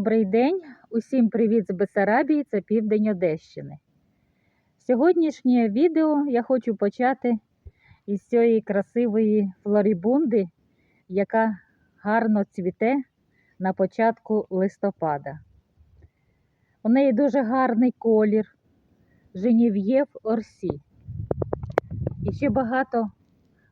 Добрий день, усім привіт з Бесарабії, це південь Одещини. Сьогоднішнє відео я хочу почати із цієї красивої флорібунди, яка гарно цвіте на початку листопада. У неї дуже гарний колір, Женів'єв Орсі. І ще багато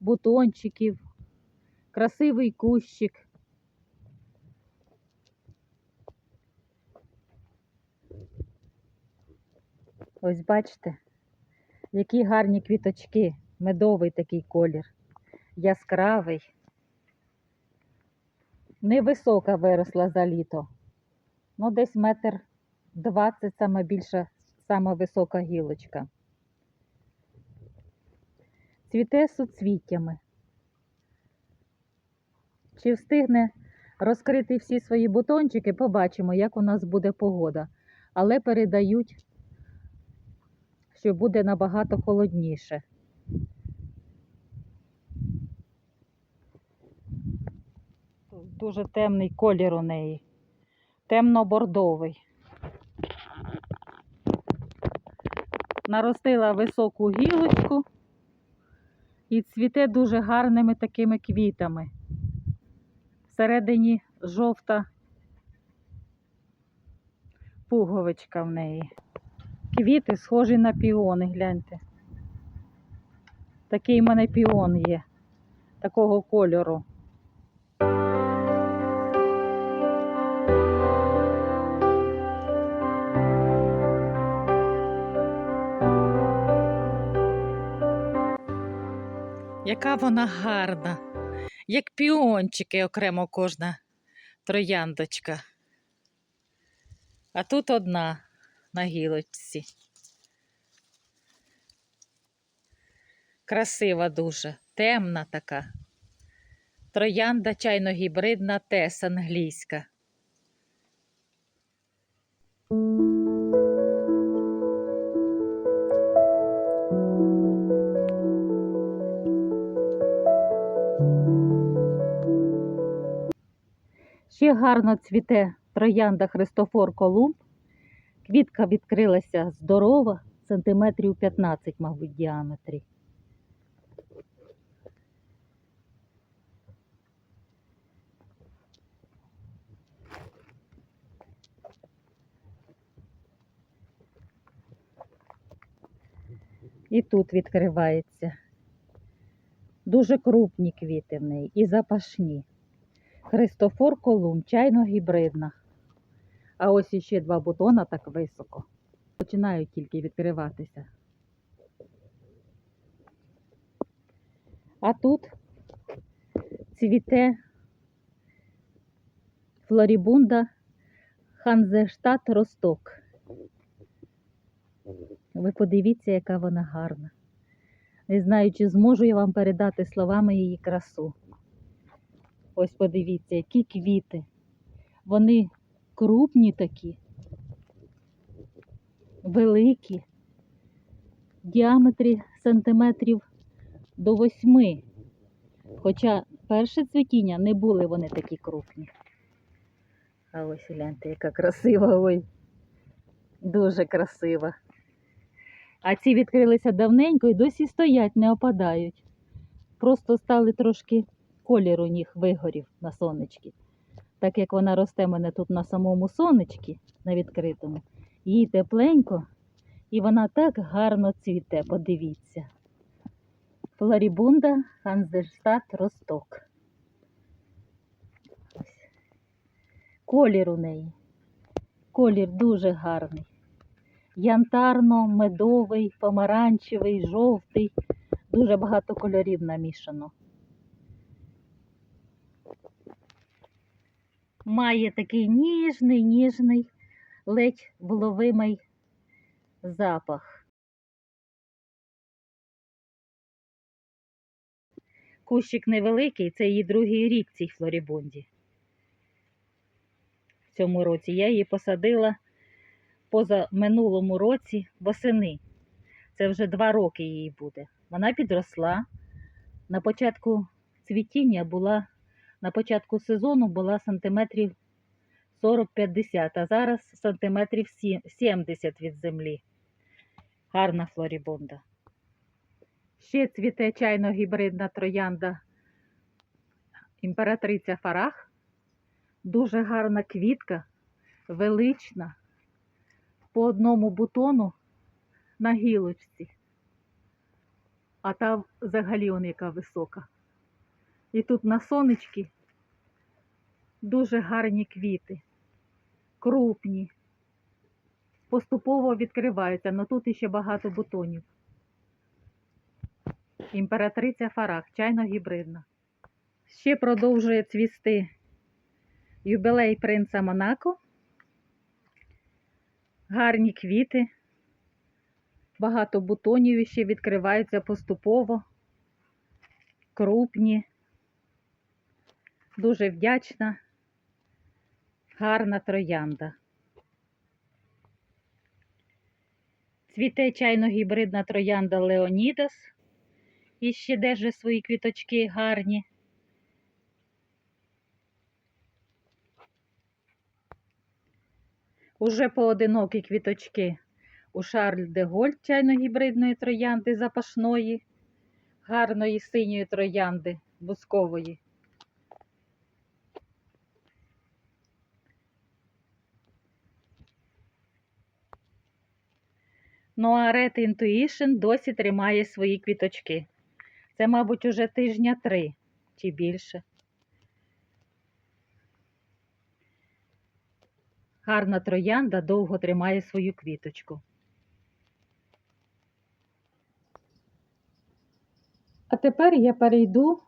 бутончиків, красивий кущик. Ось бачите, які гарні квіточки, медовий такий колір, яскравий. Невисока виросла за літо. Ну, десь метр двадцять, сама більша, сама висока гілочка. Цвіте суцвіттями. Чи встигне розкрити всі свої бутончики, побачимо, як у нас буде погода. Але передають що буде набагато холодніше. Дуже темний колір у неї, темно-бордовий. Наростила високу гілочку і цвіте дуже гарними такими квітами. Всередині жовта пуговичка в неї. Квіти схожі на піони, гляньте. Такий в мене піон є, такого кольору. Яка вона гарна, як піончики окремо кожна трояндочка. А тут одна на гілочці. Красива дуже, темна така. Троянда чайно-гібридна тес англійська. Ще гарно цвіте троянда Христофор Колумб. Квітка відкрилася здорова, сантиметрів 15, мабуть, в діаметрі. І тут відкривається. Дуже крупні квіти в неї і запашні. Христофор Колумб, чайно-гібридна. А ось іще два бутона так високо. Починають тільки відкриватися. А тут цвіте флорібунда Ханзештат Росток. Ви подивіться, яка вона гарна. Не знаю, чи зможу я вам передати словами її красу. Ось подивіться, які квіти. Вони крупні такі, великі, в діаметрі сантиметрів до восьми. Хоча перше цвітіння не були вони такі крупні. А ось гляньте, яка красива, ой, дуже красива. А ці відкрилися давненько і досі стоять, не опадають. Просто стали трошки колір у них вигорів на сонечки так як вона росте мене тут на самому сонечці, на відкритому, їй тепленько, і вона так гарно цвіте, подивіться. Флорібунда Ханзельштат Росток. Колір у неї. Колір дуже гарний. Янтарно-медовий, помаранчевий, жовтий, дуже багато кольорів намішано. Має такий ніжний, ніжний, ледь вловимий запах. Кущик невеликий, це її другий рік цій флорібунді. В цьому році я її посадила поза минулому році восени. Це вже два роки їй буде. Вона підросла. На початку цвітіння була на початку сезону була сантиметрів 40-50, а зараз сантиметрів 70 від землі. Гарна флорібунда. Ще цвіте чайно-гібридна троянда імператриця Фарах. Дуже гарна квітка, велична, по одному бутону на гілочці. А та взагалі он яка висока. І тут на сонечки дуже гарні квіти, крупні, поступово відкриваються, але тут іще багато бутонів. Імператриця Фарах, чайно-гібридна. Ще продовжує цвісти юбілей принца Монако. Гарні квіти, багато бутонів ще відкриваються поступово, крупні. Дуже вдячна, гарна троянда. Цвіте чайно-гібридна троянда Леонідас. І ще держить свої квіточки гарні. Уже поодинокі квіточки у Шарль де Голь чайно-гібридної троянди запашної, гарної синьої троянди бускової. Ну Intuition досі тримає свої квіточки. Це, мабуть, уже тижня три чи більше. Гарна троянда довго тримає свою квіточку. А тепер я перейду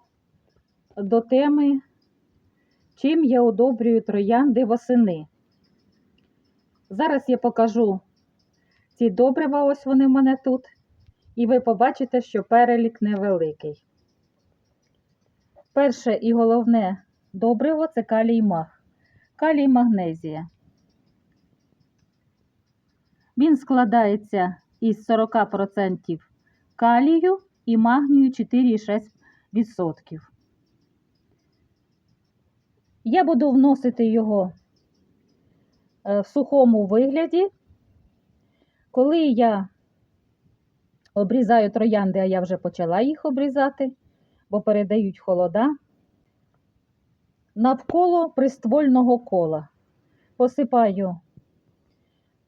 до теми, чим я одобрюю троянди восени. Зараз я покажу ці добрива, ось вони в мене тут, і ви побачите, що перелік невеликий. Перше і головне добриво це калій маг. Калій магнезія. Він складається із 40% калію і магнію 4,6%. Я буду вносити його е, в сухому вигляді. Коли я обрізаю троянди, а я вже почала їх обрізати, бо передають холода, навколо приствольного кола посипаю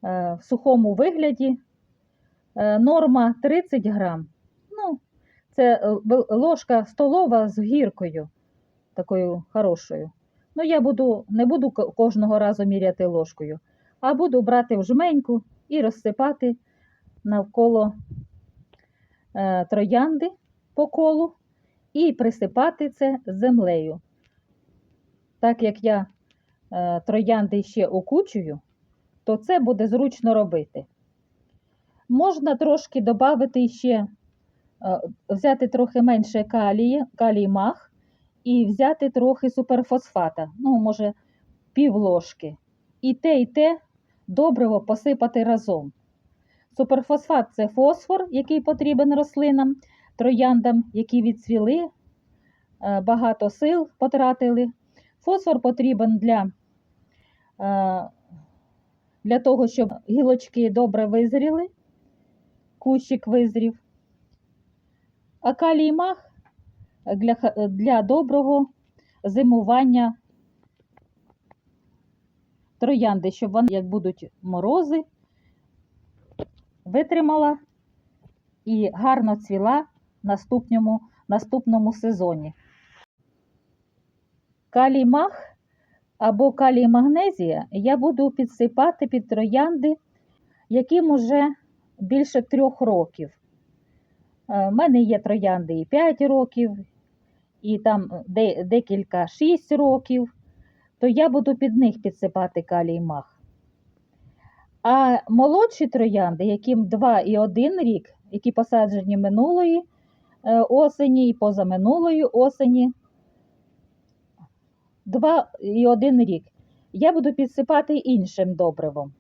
е, в сухому вигляді е, норма 30 грам. Ну, це е, ложка столова з гіркою, такою хорошою. Ну, я буду, не буду кожного разу міряти ложкою, а буду брати в жменьку і розсипати навколо е, троянди по колу і присипати це землею. Так як я е, троянди ще окучую, то це буде зручно робити. Можна трошки додати ще, е, взяти трохи менше калії, калій мах і взяти трохи суперфосфата, ну, може, пів ложки. І те, і те добриво посипати разом. Суперфосфат це фосфор, який потрібен рослинам, трояндам, які відцвіли, е, багато сил потратили. Фосфор потрібен для, е, для того, щоб гілочки добре визріли, кущик визрів. А калій мах для, для доброго зимування троянди, щоб вони, як будуть морози, витримала і гарно цвіла в наступному, наступному сезоні. Калій мах або калій магнезія я буду підсипати під троянди, яким уже більше трьох років. У мене є троянди і 5 років, і там декілька 6 років, то я буду під них підсипати калій мах. А молодші троянди, яким 2 і 1 рік, які посаджені минулої е, осені і позаминулої осені, 2 і 1 рік, я буду підсипати іншим добривом.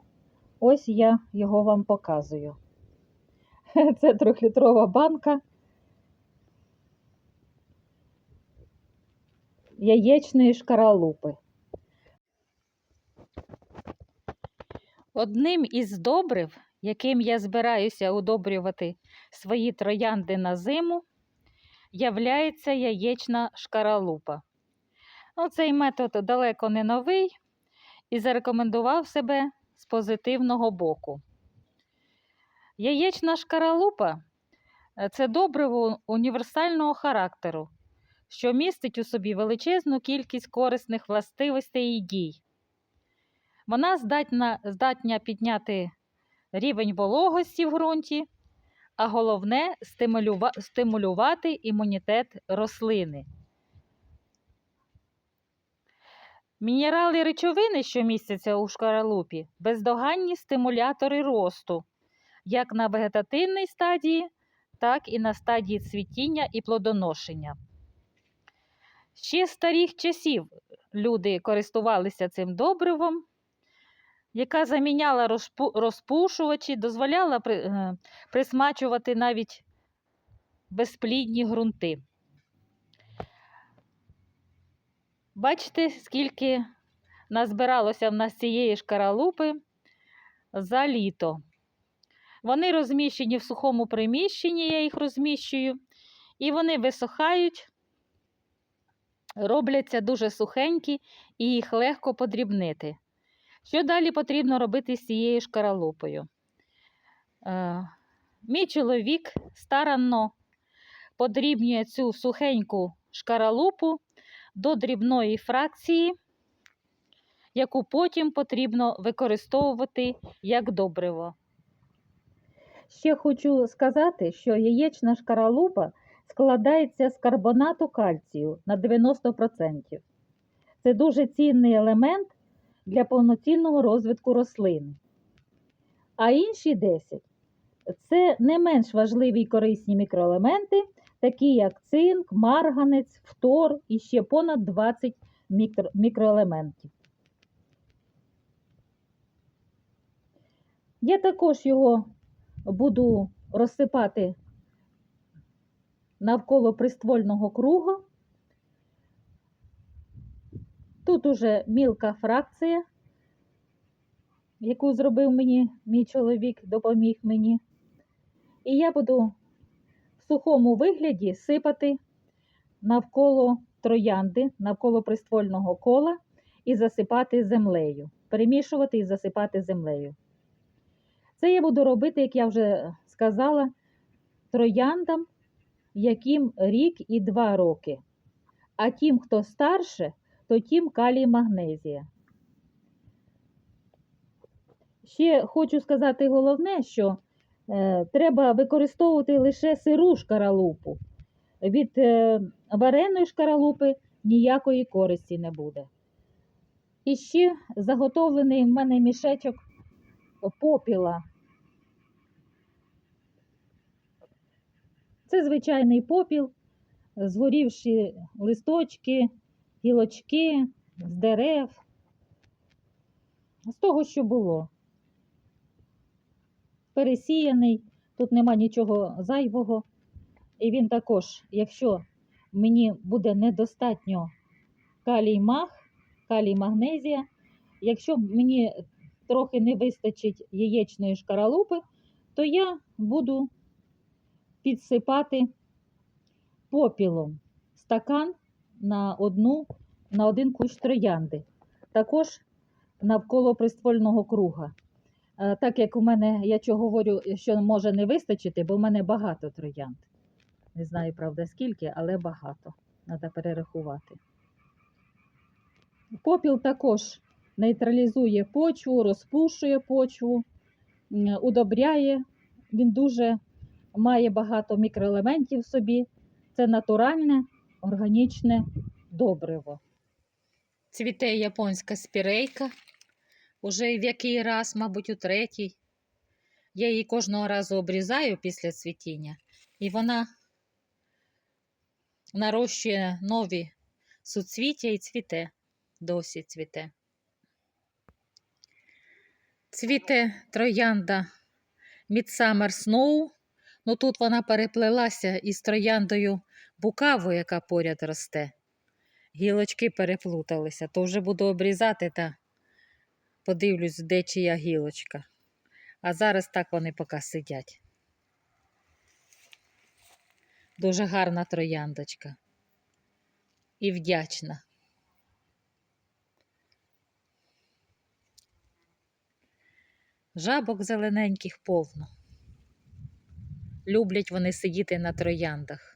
Ось я його вам показую. Це трьохлітрова банка яєчної шкаралупи. Одним із добрив, яким я збираюся удобрювати свої троянди на зиму, являється яєчна шкаралупа. Ну, цей метод далеко не новий і зарекомендував себе з позитивного боку. Яєчна шкаралупа е, це добриво універсального характеру, що містить у собі величезну кількість корисних властивостей і дій. Вона здатна, здатна підняти рівень вологості в ґрунті, а головне стимулюва, стимулювати імунітет рослини. Мінерали речовини, що містяться у шкаралупі, бездоганні стимулятори росту, як на вегетативній стадії, так і на стадії цвітіння і плодоношення. Ще з старих часів люди користувалися цим добривом, яка заміняла розпу- розпушувачі, дозволяла е, присмачувати навіть безплідні ґрунти. Бачите, скільки назбиралося в нас цієї шкаралупи за літо. Вони розміщені в сухому приміщенні, я їх розміщую, і вони висохають, робляться дуже сухенькі і їх легко подрібнити. Що далі потрібно робити з цією шкаралупою? Е, мій чоловік старанно подрібнює цю сухеньку шкаралупу до дрібної фракції, яку потім потрібно використовувати як добриво. Ще хочу сказати, що яєчна шкаралупа складається з карбонату кальцію на 90%. Це дуже цінний елемент для повноцінного розвитку рослини. А інші 10 це не менш важливі й корисні мікроелементи, такі як цинк, марганець, фтор і ще понад 20 мікро- мікроелементів. Я також його буду розсипати навколо приствольного круга. Тут уже мілка фракція, яку зробив мені мій чоловік, допоміг мені. І я буду в сухому вигляді сипати навколо троянди, навколо приствольного кола і засипати землею. Перемішувати і засипати землею. Це я буду робити, як я вже сказала, трояндам, яким рік і два роки. А тим, хто старше, то тим калій магнезія. Ще хочу сказати головне, що е, треба використовувати лише сиру шкаралупу. Від е, вареної шкаралупи ніякої користі не буде. І ще заготовлений в мене мішечок попіла. Це звичайний попіл, згорівші листочки, гілочки з дерев, з того, що було. Пересіяний, тут нема нічого зайвого. І він також, якщо мені буде недостатньо калій маг, калій магнезія, якщо мені трохи не вистачить яєчної шкаралупи, то я буду підсипати попілом стакан на одну, на один кущ троянди. Також навколо приствольного круга. Е, Так як у мене, я чого говорю, що може не вистачити, бо в мене багато троянд. Не знаю, правда, скільки, але багато. Треба перерахувати. Попіл також нейтралізує почву, розпушує почву, удобряє. Він дуже має багато мікроелементів в собі. Це натуральне, органічне добриво. Цвіте японська спірейка. Уже в який раз, мабуть, у третій. Я її кожного разу обрізаю після цвітіння, і вона нарощує нові суцвіття і цвіте, досі цвіте. Цвіте троянда Midsummer Snow. Ну тут вона переплелася із трояндою букаву, яка поряд росте. Гілочки переплуталися, то вже буду обрізати та подивлюсь, де чия гілочка. А зараз так вони поки сидять. Дуже гарна трояндочка. І вдячна. Жабок зелененьких повно. Люблять вони сидіти на трояндах.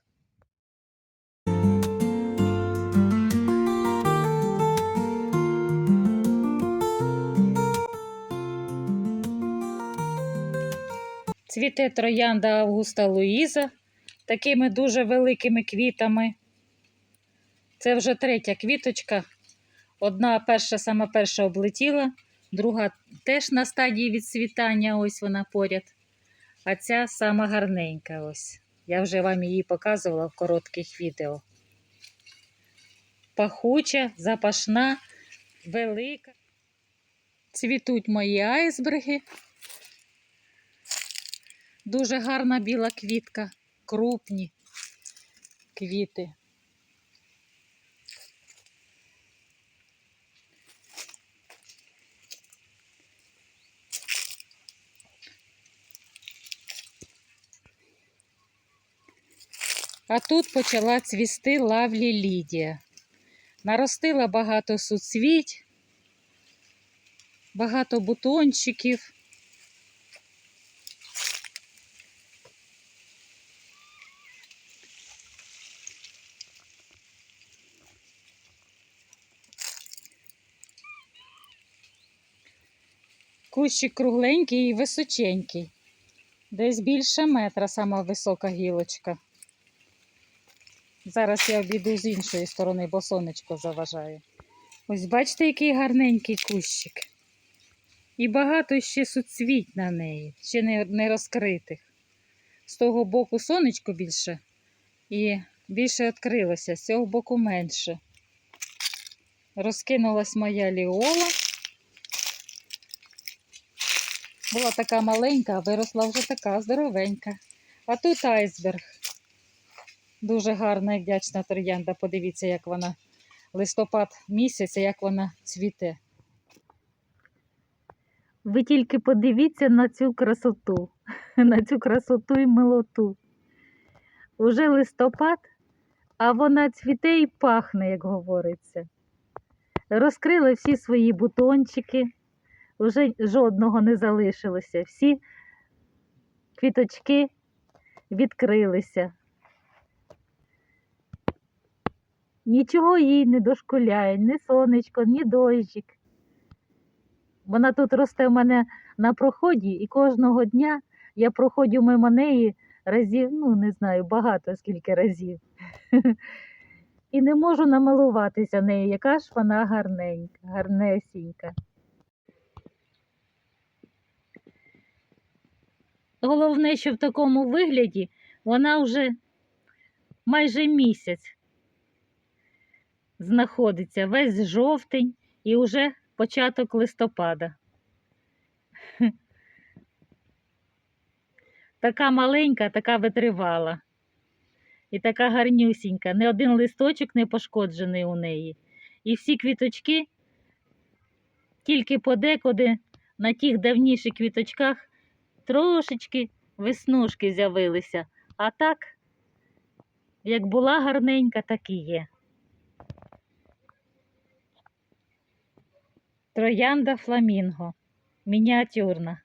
Цвіте троянда Августа Луїза такими дуже великими квітами. Це вже третя квіточка. Одна перша, сама перша облетіла, друга теж на стадії відцвітання, ось вона поряд. А ця сама гарненька ось. Я вже вам її показувала в коротких відео. Пахуча, запашна, велика. Цвітуть мої айсберги. Дуже гарна біла квітка, крупні квіти. А тут почала цвісти лавлі Лідія. Наростила багато суцвіть, багато бутончиків. Кущик кругленький і височенький. Десь більше метра сама висока гілочка. Зараз я обійду з іншої сторони, бо сонечко заважає. Ось бачите, який гарненький кущик. І багато ще суцвіть на неї, ще не, розкритих. З того боку сонечко більше і більше відкрилося, з цього боку менше. Розкинулась моя ліола. Була така маленька, а виросла вже така здоровенька. А тут айсберг. Дуже гарна і вдячна троянда. Подивіться, як вона листопад місяця, як вона цвіте. Ви тільки подивіться на цю красоту, на цю красоту і милоту. Уже листопад, а вона цвіте і пахне, як говориться. Розкрила всі свої бутончики, вже жодного не залишилося. Всі квіточки відкрилися. Нічого їй не дошкуляє, ні сонечко, ні дощик. Вона тут росте в мене на проході, і кожного дня я проходжу мимо неї разів, ну не знаю, багато скільки разів. І не можу намилуватися нею, яка ж вона гарненька, гарнесінька. Головне, що в такому вигляді вона вже майже місяць знаходиться весь жовтень і вже початок листопада. Така маленька, така витривала. І така гарнюсінька. Не один листочок не пошкоджений у неї. І всі квіточки тільки подекуди на тих давніших квіточках трошечки веснушки з'явилися. А так, як була гарненька, так і є. Троянда фламінго. Мініатюрна.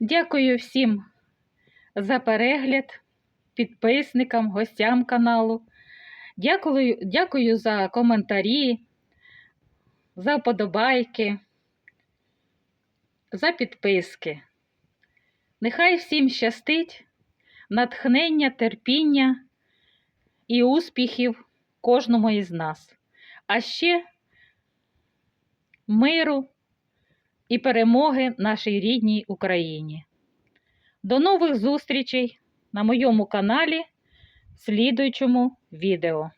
Дякую всім за перегляд, підписникам, гостям каналу. Дякую, дякую за коментарі, за вподобайки, за підписки. Нехай всім щастить, натхнення, терпіння і успіхів кожному із нас. А ще миру і перемоги нашій рідній Україні. До нових зустрічей на моєму каналі в слідуючому відео.